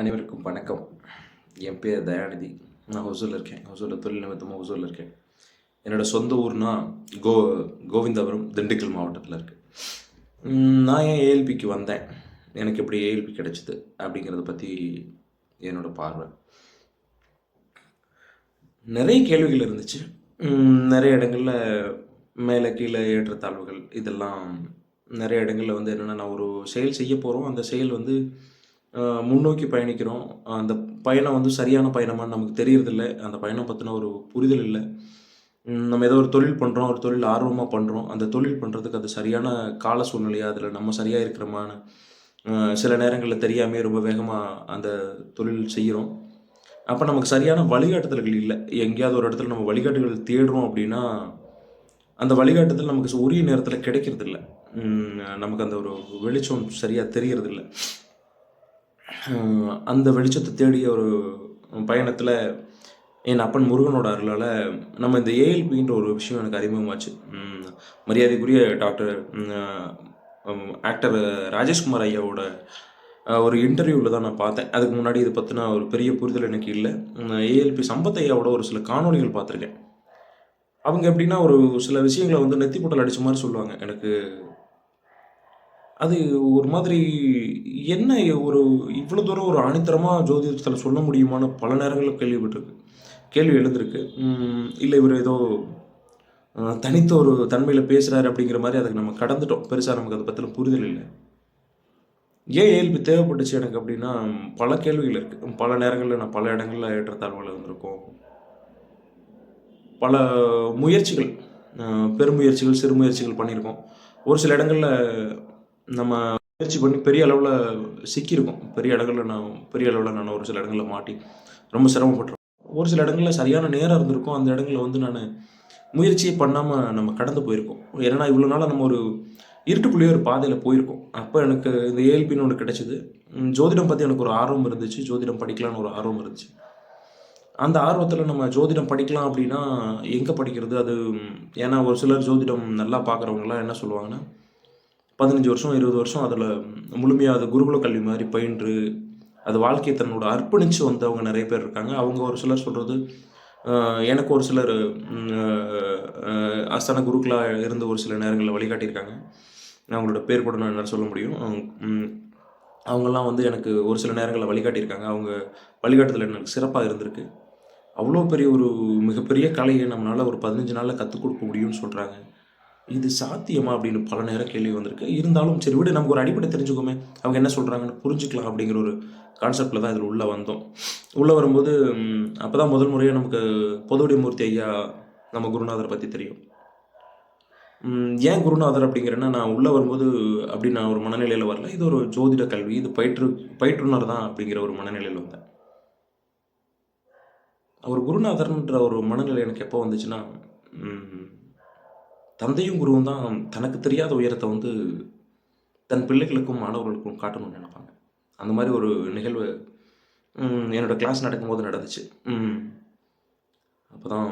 அனைவருக்கும் வணக்கம். என் பேர் தயாநிதி. நான் ஹொசூரில் இருக்கேன். ஹொசூரில் தொழில் நிமித்தமாக ஹொசூரில் இருக்கேன். என்னோட சொந்த ஊர்னா கோ கோவிந்தபுரம் திண்டுக்கல் மாவட்டத்தில் இருக்குது நான் ஏன் ஏஎல்பிக்கு வந்தேன்? எனக்கு எப்படி ஏஎல்பி கிடச்சிது அப்படிங்கிறத பற்றி என்னோடய பார்வை. நிறைய கேள்விகள் இருந்துச்சு. நிறைய இடங்களில் மேலே கீழே ஏற்றத்தாழ்வுகள் இதெல்லாம் நிறைய இடங்களில் வந்து என்னென்னா நான் ஒரு செயல் செய்ய போகிறோம் அந்த செயல் வந்து முன்னோக்கி பயணிக்கிறோம். அந்த பயணம் வந்து சரியான பயணமான்னு நமக்கு தெரியறதில்ல. அந்த பயணம் பற்றின ஒரு புரிதல் இல்லை. நம்ம ஏதோ ஒரு தொழில் பண்ணுறோம் ஒரு தொழில் ஆர்வமாக பண்ணுறோம் அந்த தொழில் பண்ணுறதுக்கு அது சரியான கால சூழ்நிலையா அதில் நம்ம சரியாக இருக்கிறமான சில நேரங்களில் தெரியாமே ரொம்ப வேகமாக அந்த தொழில் செய்கிறோம். அப்போ நமக்கு சரியான வழிகாட்டுதல்கள் இல்லை. எங்கேயாவது ஒரு இடத்துல நம்ம வழிகாட்டுதல் தேடுறோம் அப்படின்னா அந்த வழிகாட்டுதல் நமக்கு உரிய நேரத்தில் கிடைக்கிறதில்ல. நமக்கு அந்த ஒரு வெளிச்சம் சரியாக தெரியறதில்லை. அந்த வெளிச்சத்தை தேடிய ஒரு பயணத்தில் என் அப்பன் முருகனோட அருளால் நம்ம இந்த ஏஎல்பின்ற ஒரு விஷயம் எனக்கு அறிமுகமாச்சு. மரியாதைக்குரிய டாக்டர் ஆக்டர் ராஜேஷ்குமார் ஐயாவோட ஒரு இன்டர்வியூவில் தான் நான் பார்த்தேன். அதுக்கு முன்னாடி இது பற்றின ஒரு பெரிய புரிதல் எனக்கு இல்லை. ஏஎல்பி சம்பத் ஐயாவோட ஒரு சில காணொளிகள் பார்த்துருக்கேன். அவங்க எப்படின்னா ஒரு சில விஷயங்களை வந்து நெத்தி போட்டல் அடிச்ச மாதிரி சொல்லுவாங்க. எனக்கு அது ஒரு மாதிரி என்ன ஒரு இவ்வளோ தூரம் ஒரு ஆணித்தரமாக ஜோதிடத்தில் சொல்ல முடியுமான்னு பல நேரங்களில் கேள்விப்பட்டிருக்கு. கேள்வி எழுந்திருக்கு. இல்லை இவர் ஏதோ தனித்த ஒரு தன்மையில் பேசுகிறாரு அப்படிங்கிற மாதிரி அதுக்கு நம்ம கடந்துட்டோம். பெருசாக நமக்கு அதை பற்றின புரிதல் இல்லை. ஏன் ஏல்பி தேவைப்பட்டுச்சு எனக்கு அப்படின்னா பல கேள்விகள் இருக்குது பல நேரங்களில் நான் பல இடங்களில் ஏற்றத்தாழ்வுகள் வந்திருக்கோம் பல முயற்சிகள் பெருமுயற்சிகள் சிறு முயற்சிகள் பண்ணியிருக்கோம். ஒரு சில இடங்களில் நம்ம முயற்சி பண்ணி பெரிய அளவில் சிக்கியிருக்கோம். பெரிய இடங்களில் நான் பெரிய அளவில் நான் ஒரு சில இடங்களில் மாட்டி ரொம்ப சிரமப்பட்டுருக்கோம். ஒரு சில இடங்களில் சரியான நேரம் இருந்திருக்கும். அந்த இடங்களில் வந்து நான் முயற்சியே பண்ணாமல் நம்ம கடந்து போயிருக்கோம். ஏன்னா இவ்வளோ நாளாக நம்ம ஒரு இருட்டுக்குள்ளேயே ஒரு பாதையில் போயிருக்கோம். அப்போ எனக்கு இந்த ஏஎல்பின்னு ஒன்று கிடைச்சிது. ஜோதிடம் பற்றி எனக்கு ஒரு ஆர்வம் இருந்துச்சு. ஜோதிடம் படிக்கலான்னு ஒரு ஆர்வம் இருந்துச்சு. அந்த ஆர்வத்தில் நம்ம ஜோதிடம் படிக்கலாம் அப்படின்னா எங்கே படிக்கிறது? அது ஏன்னா ஒரு சிலர் ஜோதிடம் நல்லா பார்க்குறவங்கலாம் என்ன சொல்லுவாங்கன்னா பதினஞ்சு வருஷம் இருபது வருஷம் அதில் முழுமையாக அது குருகுல கல்வி மாதிரி பயின்று அது வாழ்க்கையை தன்னோட அர்ப்பணித்து வந்தவங்க நிறைய பேர் இருக்காங்க. அவங்க ஒரு சிலர் சொல்கிறது எனக்கு ஒரு சிலர் அஸ்தான ஆஸ்தான குருக்களாக இருந்து ஒரு சில நேரங்களில் வழிகாட்டியிருக்காங்க. அவங்களோட பேர் கூட நான் என்னால் சொல்ல முடியும். அவங்கெல்லாம் வந்து எனக்கு ஒரு சில நேரங்களில் வழிகாட்டியிருக்காங்க. அவங்க வழிகாட்டுதல் எனக்கு சிறப்பாக இருந்திருக்கு. அவ்வளோ பெரிய ஒரு மிகப்பெரிய கலையை நம்மளால் ஒரு பதினஞ்சு நாளில் கற்றுக் கொடுக்க முடியும்னு சொல்கிறாங்க இது சாத்தியமா அப்படின்னு பல நேரம் கேள்வி வந்திருக்கு. இருந்தாலும் சரி விட நமக்கு ஒரு அடிப்படை தெரிஞ்சுக்கோமே. அவங்க என்ன சொல்கிறாங்கன்னு புரிஞ்சுக்கலாம் அப்படிங்கிற ஒரு கான்செப்டில் தான் இதில் உள்ளே வந்தோம். உள்ளே வரும்போது அப்போ தான் முதல் முறையாக நமக்கு பொதுவுடைய மூர்த்தி ஐயா நம்ம குருநாதரை பற்றி தெரியும். ஏன் குருநாதர் அப்படிங்கிறன்னா நான் உள்ளே வரும்போது அப்படி நான் ஒரு மனநிலையில் வரல. இது ஒரு ஜோதிட கல்வி. இது பயிற்று பயிற்றுனர் தான் அப்படிங்கிற ஒரு மனநிலையில் வந்தேன். அவர் குருநாதர்ன்ற ஒரு மனநிலை எனக்கு எப்போ வந்துச்சுன்னா தந்தையும் குருவும் தான் தனக்கு தெரியாத உயரத்தை வந்து தன் பிள்ளைகளுக்கும் மாணவர்களுக்கும் காட்டணும்னு நினைப்பாங்க. அந்த மாதிரி ஒரு நிகழ்வு என்னோடய என்னோட கிளாஸ் நடக்கும்போது நடந்துச்சு. அப்போ தான்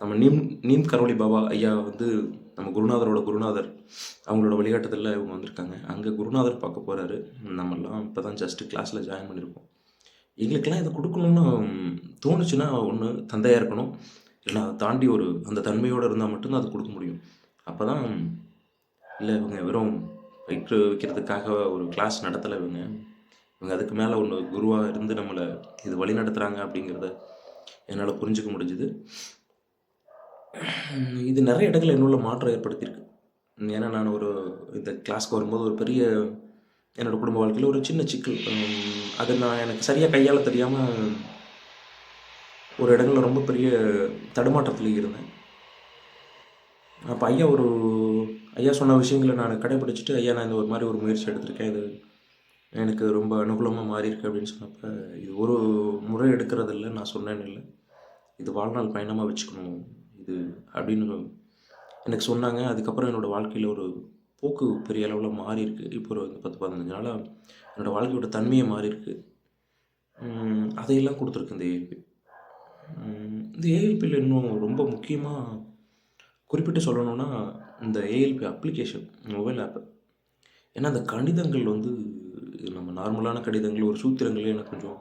நம்ம நீம் நீம் கரோலி பாபா ஐயா வந்து நம்ம குருநாதரோட குருநாதர் அவங்களோட வழிகாட்டுதலில் இவங்க வந்திருக்காங்க. அங்கே குருநாதர் பார்க்க போகிறாரு நம்மெல்லாம் இப்போ தான் ஜஸ்ட்டு கிளாஸில் ஜாயின் பண்ணியிருக்கோம் எங்களுக்கெல்லாம் இதை கொடுக்கணும்னு தோணுச்சுன்னா ஒன்று தந்தையாக இருக்கணும். இல்லைன்னா அதை தாண்டி ஒரு அந்த தன்மையோடு இருந்தால் மட்டும்தான் அது கொடுக்க முடியும். அப்போ தான் இல்லை இவங்க வெறும் பயிற்று வைக்கிறதுக்காக ஒரு கிளாஸ் நடத்தலை இவங்க. இவங்க அதுக்கு மேலே ஒன்று குருவாக இருந்து நம்மளை இது வழி நடத்துகிறாங்க அப்படிங்கிறத என்னால் புரிஞ்சுக்க முடிஞ்சுது. இது நிறைய இடங்களில் என்னுள்ள மாற்றம் ஏற்படுத்தியிருக்கு. ஏன்னா நான் ஒரு இந்த கிளாஸ்க்கு வரும்போது ஒரு பெரிய என்னோடய குடும்ப வாழ்க்கையில் ஒரு சின்ன சிக்கல். அது அதை நான் எனக்கு சரியாக கையாள தெரியாமல் ஒரு இடங்களில் ரொம்ப பெரிய தடுமாற்றத்தில் இருந்தேன். அப்போ ஐயா ஒரு ஐயா சொன்ன விஷயங்களை நான் கடைப்பிடிச்சிட்டு ஐயா நான் இந்த ஒரு மாதிரி ஒரு முயற்சி எடுத்திருக்கேன். இது எனக்கு ரொம்ப அனுகூலமாக மாறி இருக்கு அப்படின்னு சொன்னப்போ இது ஒரு முறை எடுக்கிறது இல்லை நான் சொன்னேன்னு இல்லை. இது வாழ்நாள் பயணமாக வச்சுக்கணும். இது அப்படின்னு எனக்கு சொன்னாங்க. அதுக்கப்புறம் என்னோடய வாழ்க்கையில் ஒரு போக்கு பெரிய அளவில் மாறிருக்கு இப்போ ஒரு பத்து பதினஞ்சு நாளாக என்னோடய வாழ்க்கையோட தன்மையை மாறிருக்கு அதையெல்லாம் கொடுத்துருக்கு இந்த ஏஎல்பி இந்த ஏஎல்பியில் இன்னும் ரொம்ப முக்கியமாக குறிப்பிட்டு சொல்லணும்னா இந்த ஏஎல்பி அப்ளிகேஷன் மொபைல் ஆப் ஏன்னா அந்த கணிதங்கள் வந்து நம்ம நார்மலான கணிதங்கள் ஒரு சூத்திரங்களே எனக்கு கொஞ்சம்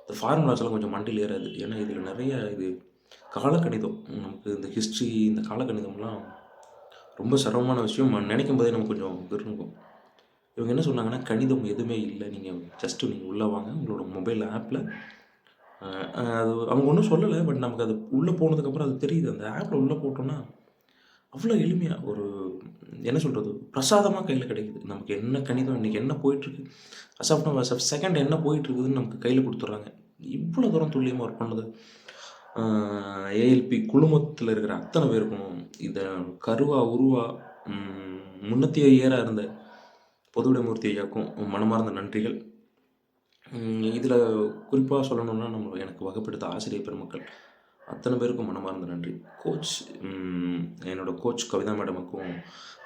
இந்த ஃபார்முலாஸ்லாம் கொஞ்சம் மண்டியில் ஏறாது. ஏன்னா இதில் நிறைய இது காலக்கணிதம். நமக்கு இந்த ஹிஸ்ட்ரி இந்த காலக்கணிதம்லாம் ரொம்ப சிரமமான விஷயம். நினைக்கும் போதே நமக்கு கொஞ்சம் விரும்பும் இவங்க என்ன சொன்னாங்கன்னா கணிதம் எதுவுமே இல்லை. நீங்கள் ஜஸ்ட்டு நீங்கள் உள்ளே வாங்க. உங்களோட மொபைல் ஆப்பில் அது அவங்க ஒன்றும் சொல்லலை. பட் நமக்கு அது உள்ளே போனதுக்கப்புறம் அது தெரியுது. அந்த ஆப்பில் உள்ளே போட்டோன்னா அவ்வளோ எளிமையாக ஒரு என்ன சொல்கிறது பிரசாதமாக கையில் கிடைக்குது. நமக்கு என்ன கணிதம் இன்றைக்கி என்ன போயிட்டுருக்கு? அசாஃப் அசாப் செகண்ட் என்ன போயிட்டுருக்குதுன்னு நமக்கு கையில் கொடுத்துட்றாங்க. இவ்வளோ தூரம் துல்லியமாக ஒர்க் பண்ணுது. ஏஎல்பி குழுமத்தில் இருக்கிற அத்தனை பேருக்கும் இதை கருவா உருவா ம், முன்னத்திய இருந்த பொதுவிடமூர்த்தி ஐயாக்கும் மனமார்ந்த நன்றிகள். இதில் குறிப்பாக சொல்லணும்னா நம்ம எனக்கு வகைப்படுத்த ஆசிரியர் பெருமக்கள் அத்தனை பேருக்கும் மனமார்ந்த நன்றி. கோச் என்னோடய என்னோட கோச் கவிதா மேடமுக்கும்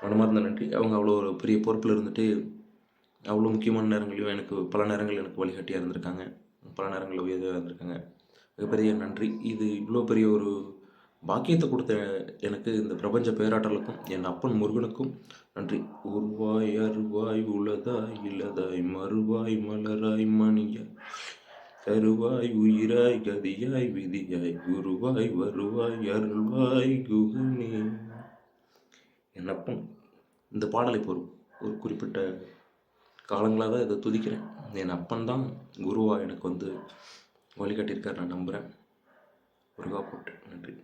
மனமார்ந்த நன்றி. அவங்க அவ்வளோ ஒரு பெரிய பொறுப்பில் இருந்துட்டு அவ்வளோ முக்கியமான நேரங்களையும் எனக்கு பல நேரங்கள் எனக்கு வழிகாட்டியாக இருந்திருக்காங்க. பல நேரங்களில் உயர்வாக இருந்திருக்காங்க. மிகப்பெரிய நன்றி. இது இவ்வளோ பெரிய ஒரு பாக்கியத்தை கொடுத்த எனக்கு இந்த பிரபஞ்ச பேராட்டலுக்கும் என் அப்பன் முருகனுக்கும் நன்றி. உருவாய் அருவாய் உளதாய் இல்லதாய் மறுவாய் மலராய் மணியாய் கருவாய் உயிராய் கதியாய் விதியாய் குருவாய் வருவாய் அருள்வாய் குகனே. என் இந்த பாடலை இப்போ ஒரு குறிப்பிட்ட காலங்களாக தான் இதை துதிக்கிறேன். என் அப்பன் தான் குருவா எனக்கு வந்து வழிகாட்டியிருக்கார் நான் நம்புகிறேன் முருகா போட்டு நன்றி.